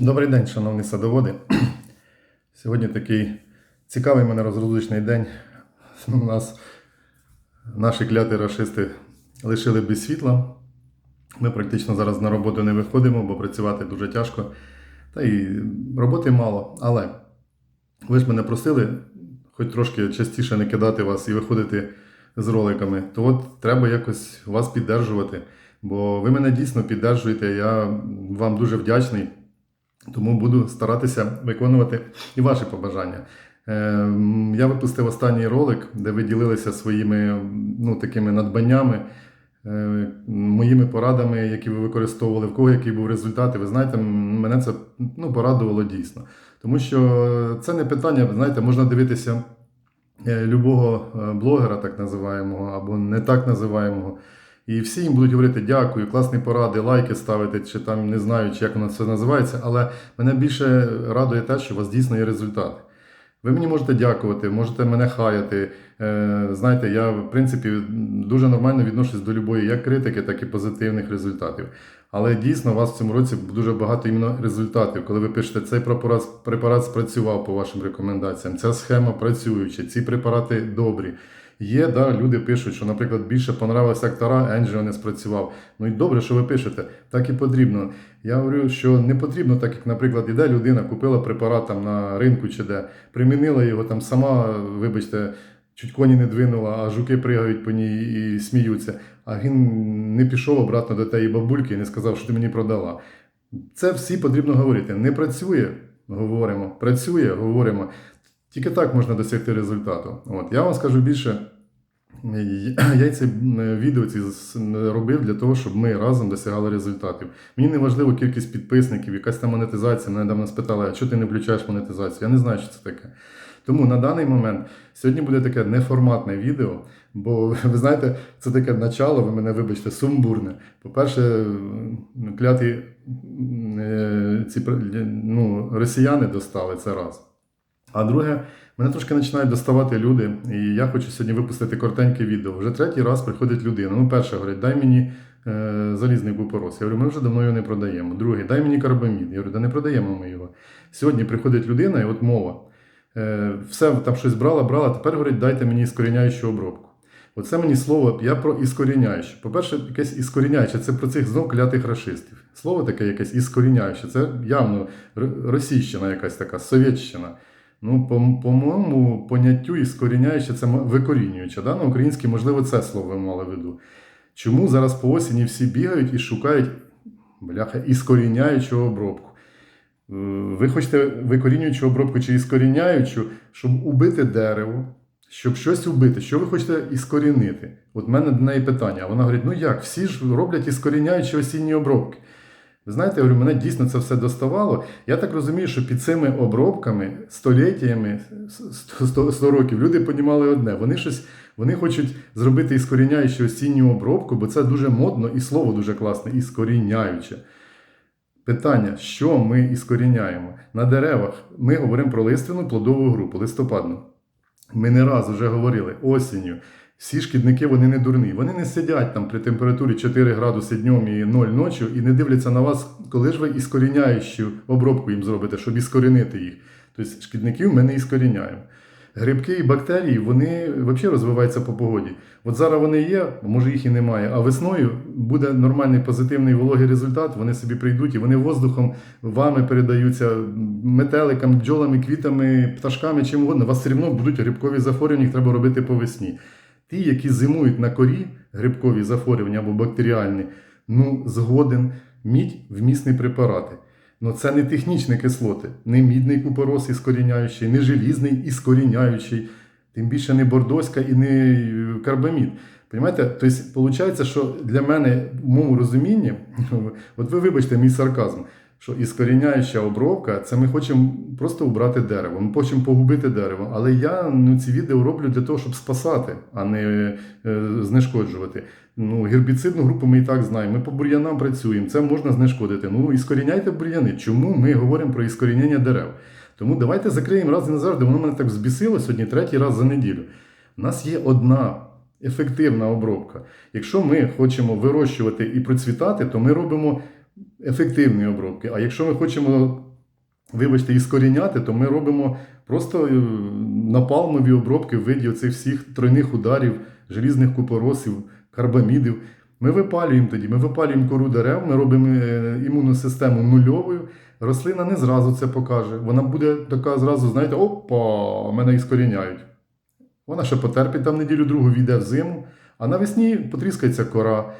Добрий день, шановні садоводи. Сьогодні такий цікавий мене розрозличний день. У нас наші кляті рашисти лишили без світла. Ми практично зараз на роботу не виходимо, бо працювати дуже тяжко. Та і роботи мало. Але ви ж мене просили хоч трошки частіше не кидати вас і виходити з роликами, то от треба якось вас піддержувати. Бо ви мене дійсно піддержуєте. Я вам дуже вдячний. Тому буду старатися виконувати і ваші побажання. Е, Я випустив останній ролик, де ви ділилися своїми ну, такими надбаннями, е, моїми порадами, які ви використовували, в кого який був результат. І ви знаєте, мене це ну, порадувало дійсно. Тому що це не питання, знаєте, можна дивитися е, любого блогера, так називаємого, або не так називаємого. І всі їм будуть говорити дякую, класні поради, лайки ставити, чи там не знаю, чи як воно це називається, але мене більше радує те, що у вас дійсно є результати. Ви мені можете дякувати, можете мене хаяти. Е, знаєте, я в принципі дуже нормально відношусь до любої як критики, так і позитивних результатів. Але дійсно у вас в цьому році дуже багато іменно результатів, коли ви пишете, цей препарат, препарат спрацював по вашим рекомендаціям, ця схема працююча, ці препарати добрі. Є, да, люди пишуть, що, наприклад, більше понравився актора, Енджіо не спрацював. Ну і добре, що ви пишете, так і потрібно. Я говорю, що не потрібно, так як, наприклад, іде людина, купила препарат там на ринку чи де, примінила його там сама, вибачте, чуть коні не двинула, а жуки пригають по ній і сміються. А він не пішов обратно до тієї бабульки і не сказав, що ти мені продала. Це всі потрібно говорити. Не працює, говоримо, працює, говоримо. Тільки так можна досягти результату. От. Я вам скажу більше, я це відео ці робив для того, щоб ми разом досягали результатів. Мені не важливо кількість підписників, якась там монетизація. Мене давно спитали, а чого ти не включаєш монетизацію? Я не знаю, що це таке. Тому на даний момент сьогодні буде таке неформатне відео, бо ви знаєте, це таке начало, ви мене вибачте, сумбурне. По-перше, кляті е, ці ну, росіяни достали це раз. А друге, мене трошки починають доставати люди, і я хочу сьогодні випустити коротеньке відео. Вже третій раз приходить людина. Ну, перше говорить, дай мені е, залізний купорос. Я говорю, ми вже давно його не продаємо. Другий, дай мені карбамід. Я говорю, да не продаємо ми його. Сьогодні приходить людина, і от мова. Е, все там щось брала, брала, тепер говорить, дайте мені іскоріняючу обробку. Оце мені слово, я про іскоріняюче. По-перше, якесь іскоріняюче, це про цих знов клятих рашистів. Слово таке якесь іскоріняюче, це явно російщина якась така, совєтщина. Ну, по- по-моєму, поняттю іскоріняюче це викорінююче. Да? На українській, можливо, це слово ви мали в виду. Чому зараз по осені всі бігають і шукають бляха, іскоріняючу обробку? Е, Ви хочете викорінюючу обробку чи іскоріняючу, щоб убити дерево, щоб щось убити. Що ви хочете іскорінити? От в мене до неї питання. Вона говорить: ну як, всі ж роблять іскоріняючі осінні обробки. Знаєте, я говорю, мене дійсно це все доставало. Я так розумію, що під цими обробками, століттями, 100, 100 років, люди понімали одне. Вони щось, вони хочуть зробити іскоріняючу осінню обробку, бо це дуже модно і слово дуже класне, іскоріняюче. Питання, що ми іскоріняємо? На деревах ми говоримо про лиственну плодову групу, листопадну. Ми не раз вже говорили осінню. Всі шкідники вони не дурні. Вони не сидять там при температурі 4 градуси днем і 0 ночі і не дивляться на вас, коли ж ви іскоріняючу обробку їм зробите, щоб іскорінити їх. Тобто шкідників ми не іскоріняємо. Грибки і бактерії вони взагалі розвиваються по погоді. От зараз вони є, може їх і немає, а весною буде нормальний позитивний вологий результат, вони собі прийдуть і вони воздухом вами передаються метеликам, бджолами, квітами, пташками, чим угодно. У вас все одно будуть грибкові захворювання, їх треба робити по весні. Ті, які зимують на корі, грибкові захворювання або бактеріальні, ну, згоден мідь вмісні препарати. Ну це не технічні кислоти, не мідний купорос іскоріняючий, не желізний іскоріняючий, тим більше не бордоська і не карбамід. Понимаєте? Тобто, виходить, що для мене, в моєму розумінні, от ви вибачте мій сарказм, що іскоріняюча обробка, це ми хочемо просто убрати дерево, ми хочемо погубити дерево. Але я ну, ці відео роблю для того, щоб спасати, а не е, знешкоджувати. Ну, гербіцидну групу ми і так знаємо. Ми по бур'янам працюємо, це можна знешкодити. Ну, іскоріняйте бур'яни. Чому ми говоримо про іскорінення дерев? Тому давайте закриємо раз і назавжди. Воно мене так збісило сьогодні третій раз за неділю. У нас є одна ефективна обробка. Якщо ми хочемо вирощувати і процвітати, то ми робимо ефективні обробки. А якщо ми хочемо вибачте, іскоріняти, то ми робимо просто е, напалмові обробки в виді оцих всіх тройних ударів, желізних купоросів, карбамідів. Ми випалюємо тоді, ми випалюємо кору дерев, ми робимо е, імунну систему нульовою. Рослина не зразу це покаже. Вона буде така зразу, знаєте, опа, мене іскоріняють. Вона ще потерпить там неділю другу війде в зиму, а навесні потріскається кора,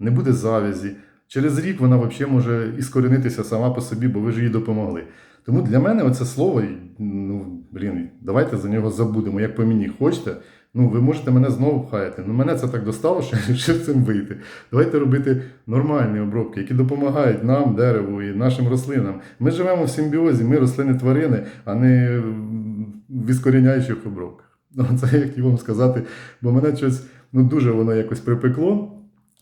не буде завязі. Через рік вона взагалі може іскорінитися сама по собі, бо ви ж їй допомогли. Тому для мене оце слово, ну, блін, давайте за нього забудемо, як по мені хочете. Ну, ви можете мене знову хаяти. Ну, мене це так достало, що я вирішив цим вийти. Давайте робити нормальні обробки, які допомагають нам, дереву і нашим рослинам. Ми живемо в симбіозі, ми рослини тварини, а не в іскоріняючих обробках. Ну, це я хотів вам сказати, бо мене щось ну, дуже воно якось припекло.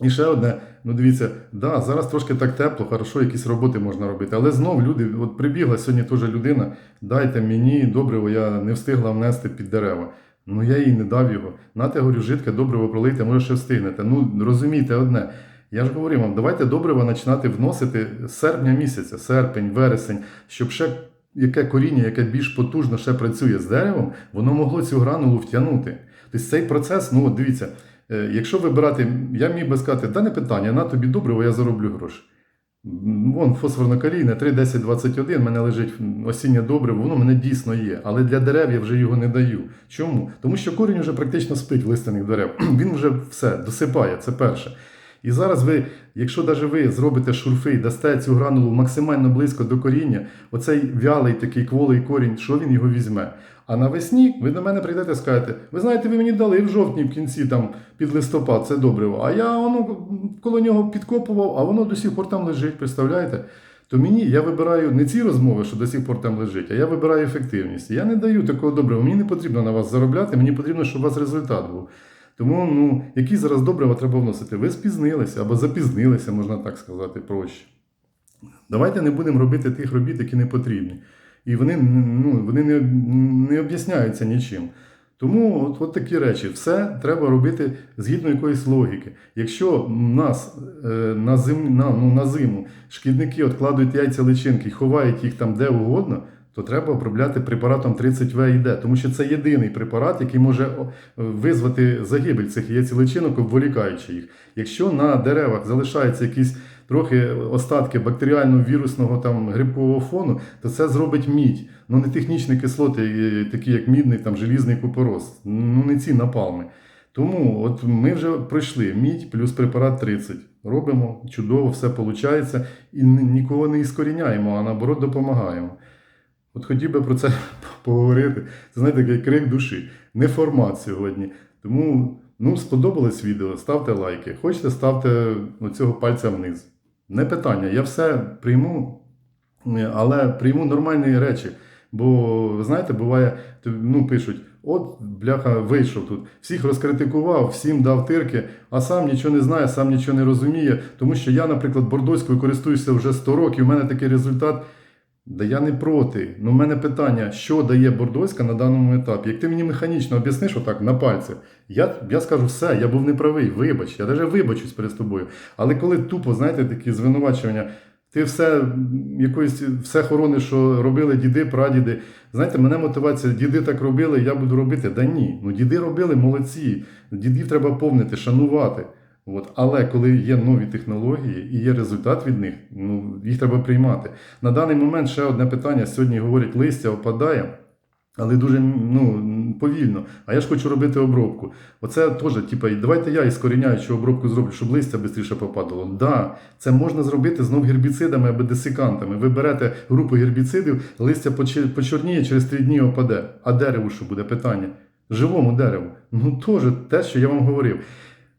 І ще одне, ну дивіться, да, зараз трошки так тепло, хорошо, якісь роботи можна робити. Але знов люди, от прибігла сьогодні теж людина, дайте мені добриво, я не встигла внести під дерева. Ну я їй не дав його. Нате, говорю, жидке добриво пролийте, може ще встигнете. Ну розумійте одне. Я ж говорю вам, давайте добриво починати вносити з серпня місяця, серпень, вересень, щоб ще яке коріння, яке більш потужно ще працює з деревом, воно могло цю гранулу втягнути. Тобто цей процес, ну от дивіться, якщо вибирати, я міг би сказати, да не питання, на тобі добриво, я зароблю гроші. Вон фосфорно-калійне 3, 10, 21, в мене лежить осіннє добриво, воно в мене дійсно є. Але для дерев я вже його не даю. Чому? Тому що корінь вже практично спить листяних дерев. Він вже все досипає, це перше. І зараз ви, якщо навіть ви зробите шурфи і дасте цю гранулу максимально близько до коріння, оцей вялий такий кволий корінь, що він його візьме? А навесні ви до мене прийдете і скажете, ви знаєте, ви мені дали в жовтні в кінці там під листопад це добриво, а я воно коло нього підкопував, а воно до сих пор там лежить, представляєте? То мені я вибираю не ці розмови, що до сих пор там лежить, а я вибираю ефективність. Я не даю такого добрива. Мені не потрібно на вас заробляти, мені потрібно, щоб у вас результат був. Тому, ну, які зараз добрива треба вносити? Ви спізнилися або запізнилися, можна так сказати, проще. Давайте не будемо робити тих робіт, які не потрібні. І вони, ну, вони не, не об'ясняються нічим. Тому от, от такі речі, все треба робити згідно якоїсь логіки. Якщо нас е, на, зим, на, ну, на зиму шкідники откладують яйця личинки і ховають їх там де угодно, то треба обробляти препаратом 30В і Д, тому що це єдиний препарат, який може визвати загибель цих яйцеличинок, обволікаючи їх. Якщо на деревах залишаються якісь трохи остатки бактеріально-вірусного там грибкового фону, то це зробить мідь. Ну не технічні кислоти, е, такі як мідний, там желізний купорос, ну не ці напалми. Тому от ми вже пройшли мідь плюс препарат 30. Робимо чудово, все виходить і нікого не іскоріняємо, а наоборот допомагаємо. От хотів би про це поговорити. Це знаєте, такий крик душі. Не формат сьогодні. Тому ну, сподобалось відео, ставте лайки. Хочете, ставте оцього пальця вниз. Не питання. Я все прийму, але прийму нормальні речі. Бо, знаєте, буває, ну, пишуть, от бляха вийшов тут, всіх розкритикував, всім дав тирки, а сам нічого не знає, сам нічого не розуміє. Тому що я, наприклад, бордоською користуюся вже 100 років, у мене такий результат. Да я не проти. Ну, в мене питання, що дає бордоська на даному етапі. Як ти мені механічно об'ясниш отак на пальці, я, я скажу все, я був неправий, вибач, я навіть вибачусь перед тобою. Але коли тупо, знаєте, такі звинувачення, ти все якоїсь все хорониш, що робили діди, прадіди. Знаєте, мене мотивація, діди так робили, я буду робити. Да ні. Ну діди робили молодці. Дідів треба повнити, шанувати. От. Але коли є нові технології і є результат від них, ну, їх треба приймати. На даний момент ще одне питання. Сьогодні говорять, листя опадає, але дуже ну, повільно. А я ж хочу робити обробку. Оце теж, типу, давайте я іскоріняючу обробку зроблю, щоб листя швидше попадало. Да, це можна зробити знов гербіцидами або десикантами. Ви берете групу гербіцидів, листя почорніє, через три дні опаде. А дереву що буде питання? Живому дереву. Ну теж те, що я вам говорив.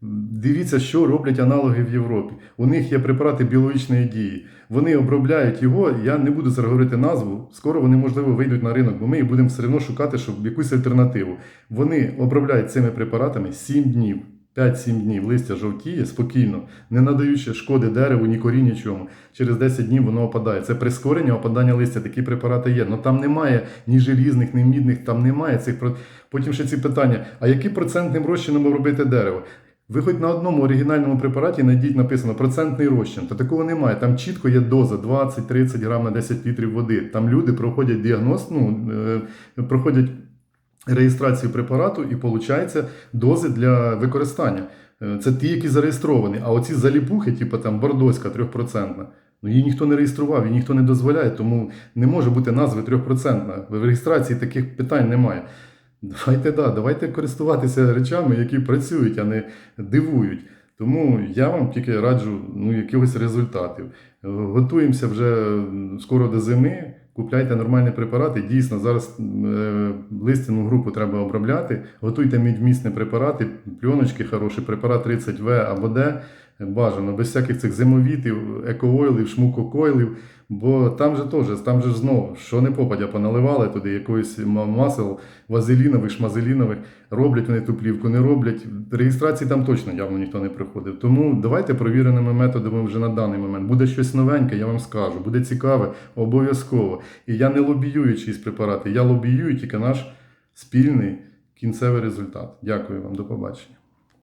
Дивіться, що роблять аналоги в Європі. У них є препарати біологічної дії. Вони обробляють його. Я не буду зараз говорити назву. Скоро вони, можливо, вийдуть на ринок, бо ми їх будемо все одно шукати, щоб якусь альтернативу. Вони обробляють цими препаратами 7 днів. 5-7 днів листя жовтіє спокійно, не надаючи шкоди дереву, ні корінь, нічому. Через 10 днів воно опадає. Це прискорення опадання листя. Такі препарати є. але там немає ні желізних, ні мідних, там немає цих. Потім ще ці питання: а який процентним розчином обробити дерево? Ви хоч на одному оригінальному препараті знайдіть написано процентний розчин, то такого немає. Там чітко є доза 20-30 грам на 10 літрів води. Там люди проходять діагноз, ну, е, проходять реєстрацію препарату і виходить дози для використання. Е, Це ті, які зареєстровані. А оці заліпухи, типу там бордоська 3%, ну її ніхто не реєстрував, її ніхто не дозволяє, тому не може бути назви 3%. В реєстрації таких питань немає. Давайте да, давайте користуватися речами, які працюють, а не дивують. Тому я вам тільки раджу ну, якихось результатів. Е, Готуємося вже скоро до зими. Купляйте нормальні препарати. Дійсно, зараз е, листяну групу треба обробляти. Готуйте мідвмісні препарати, пленочки хороші, препарат 30В або Д. Бажано, без всяких цих зимовітів, екоойлів, шмукокойлів. Бо там же теж, там же знову, що не попадя, поналивали туди якоїсь масел вазелінових, шмазелінових. Роблять вони ту плівку, не роблять. Реєстрації там точно явно ніхто не приходив. Тому давайте провіреними методами вже на даний момент. Буде щось новеньке, я вам скажу. Буде цікаве, обов'язково. І я не лобіюю чиїсь препарати, я лобіюю тільки наш спільний кінцевий результат. Дякую вам, до побачення.